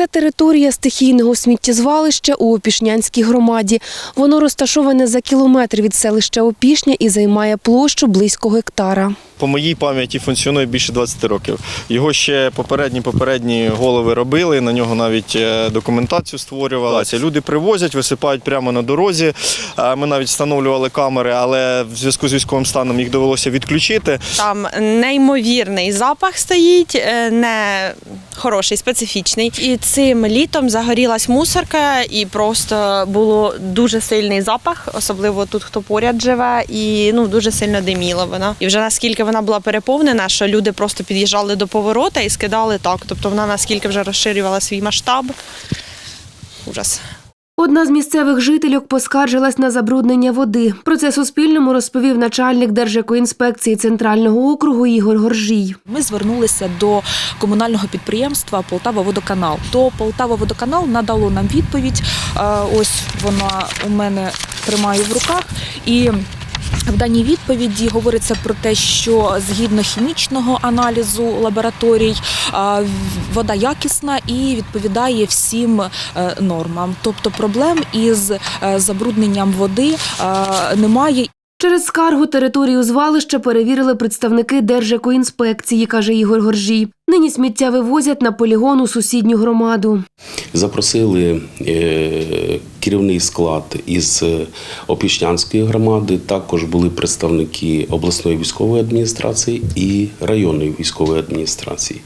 Це територія стихійного сміттєзвалища у Опішнянській громаді. Воно розташоване за кілометр від селища Опішня і займає площу близько гектара. По моїй пам'яті функціонує більше 20 років. Його ще попередні попередні голови робили. На нього навіть е, документацію створювали. Це люди привозять, висипають прямо на дорозі. Ми навіть встановлювали камери, але в зв'язку з військовим станом їх довелося відключити. Там неймовірний запах стоїть, е, не хороший, специфічний. І цим літом загорілась мусорка, і просто було дуже сильний запах, особливо тут, хто поряд живе, і ну дуже сильно диміла вона. І вже наскільки вона була переповнена, що люди просто під'їжджали до поворота і скидали так. Тобто вона наскільки вже розширювала свій масштаб. Ужас. Одна з місцевих жительок поскаржилась на забруднення води. Про це Суспільному розповів начальник Держекоінспекції Центрального округу Ігор Горжій. Ми звернулися до комунального підприємства Полтава Водоканал. То Полтава Водоканал надало нам відповідь. Е, Ось вона у мене тримаю в руках і. В даній відповіді говориться про те, що згідно хімічного аналізу лабораторій е, вода якісна і відповідає всім е, нормам. Тобто проблем із е, забрудненням води немає. Через скаргу територію звалища перевірили представники Держекоінспекції, каже Ігор Горжій. Нині сміття вивозять на полігон у сусідню громаду. Запросили е, керівний склад із е, Опішнянської громади. Також були представники обласної військової адміністрації і районної військової адміністрації.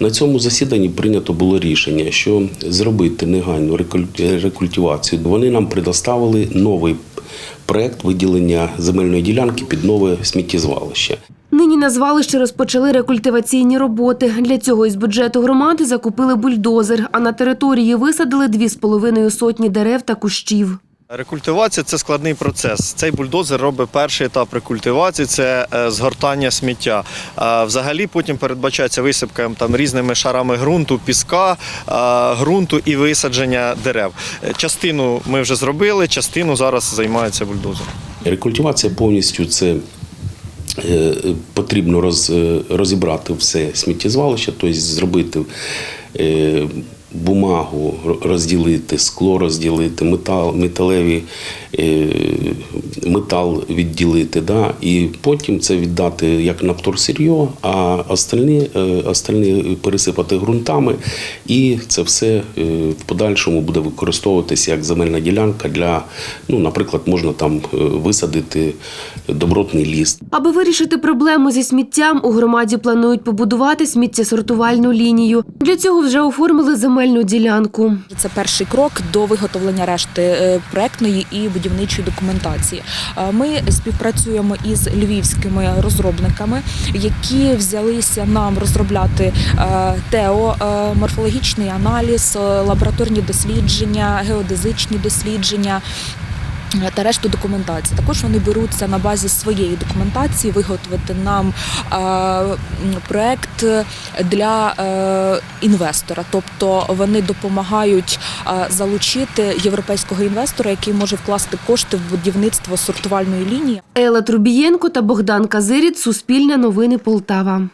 На цьому засіданні прийнято було рішення, що зробити негайну рекуль- рекультивацію. Вони нам предоставили новий проект виділення земельної ділянки під нове сміттєзвалище. Нині на звалищі розпочали рекультиваційні роботи. Для цього із бюджету громади закупили бульдозер, а на території висадили дві з половиною сотні дерев та кущів. Рекультивація це складний процес. Цей бульдозер робить перший етап рекультивації це е, згортання сміття. А взагалі потім передбачається висипка там різними шарами ґрунту, піска, а, ґрунту і висадження дерев. Е, Частину ми вже зробили, частину зараз займається бульдозер. Рекультивація повністю це е, потрібно роз, е, розібрати все сміттєзвалище, тобто зробити е, бумагу, розділити, скло розділити, метал, металеві, е, метал відділити. Да? І потім це віддати як на вторсир'йо, а остальні, е, остальні пересипати ґрунтами. І це все е, в подальшому буде використовуватися як земельна ділянка для, ну, наприклад, можна там висадити добротний ліс. Аби вирішити проблему зі сміттям, у громаді планують побудувати сміттєсортувальну лінію. Для цього вже оформили земельну ділянку. Це перший крок до виготовлення решти е, проектної і будівничої документації. Е, Ми співпрацюємо із львівськими розробниками, які взялися нам розробляти е, ТЕО, морфологічний аналіз, лабораторні дослідження, геодезичні дослідження. Та решту документації. Також вони беруться на базі своєї документації виготовити нам е, проект для е, інвестора. Тобто вони допомагають е, залучити європейського інвестора, який може вкласти кошти в будівництво сортувальної лінії. Елла Трубієнко та Богдан Казиріт. Суспільне новини Полтава.